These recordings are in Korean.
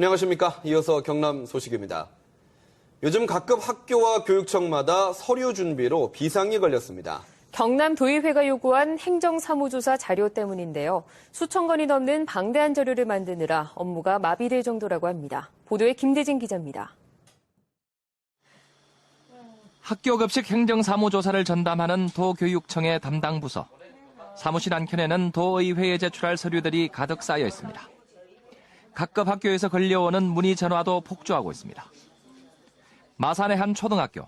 안녕하십니까. 이어서 경남 소식입니다. 요즘 각급 학교와 교육청마다 서류 준비로 비상이 걸렸습니다. 경남 도의회가 요구한 행정사무조사 자료 때문인데요. 수천 건이 넘는 방대한 자료를 만드느라 업무가 마비될 정도라고 합니다. 보도에 김대진 기자입니다. 학교 급식 행정사무조사를 전담하는 도교육청의 담당 부서. 사무실 한켠에는 도의회에 제출할 서류들이 가득 쌓여 있습니다. 각급 학교에서 걸려오는 문의 전화도 폭주하고 있습니다. 마산의 한 초등학교.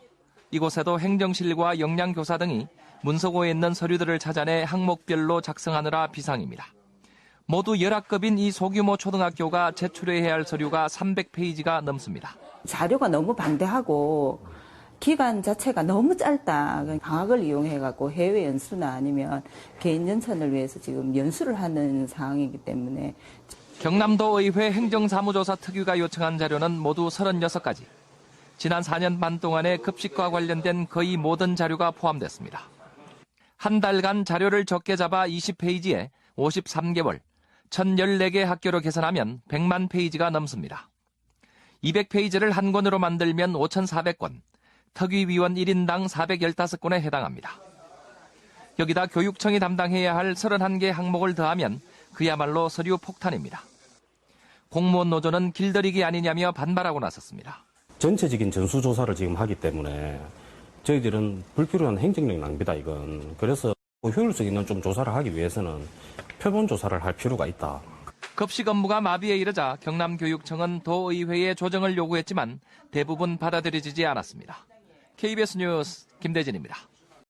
이곳에도 행정실과 역량교사 등이 문서고에 있는 서류들을 찾아내 항목별로 작성하느라 비상입니다. 모두 열학급인 이 소규모 초등학교가 제출해야 할 서류가 300페이지가 넘습니다. 자료가 너무 방대하고 기간 자체가 너무 짧다. 방학을 이용해갖고 해외 연수나 아니면 개인 연찬을 위해서 지금 연수를 하는 상황이기 때문에 경남도 의회 행정사무조사 특위가 요청한 자료는 모두 36가지. 지난 4년 반 동안의 급식과 관련된 거의 모든 자료가 포함됐습니다. 한 달간 자료를 적게 잡아 20페이지에 53개월, 1014개 학교로 계산하면 100만 페이지가 넘습니다. 200페이지를 한 권으로 만들면 5,400권, 특위위원 1인당 415건에 해당합니다. 여기다 교육청이 담당해야 할 31개 항목을 더하면 그야말로 서류 폭탄입니다. 공무원 노조는 길들이기 아니냐며 반발하고 나섰습니다. 전체적인 전수조사를 지금 하기 때문에 저희들은 불필요한 행정력 낭비다 이건. 그래서 효율성 있는 좀 조사를 하기 위해서는 표본 조사를 할 필요가 있다. 급식 업무가 마비에 이르자 경남교육청은 도의회에 조정을 요구했지만 대부분 받아들여지지 않았습니다. KBS 뉴스 김대진입니다.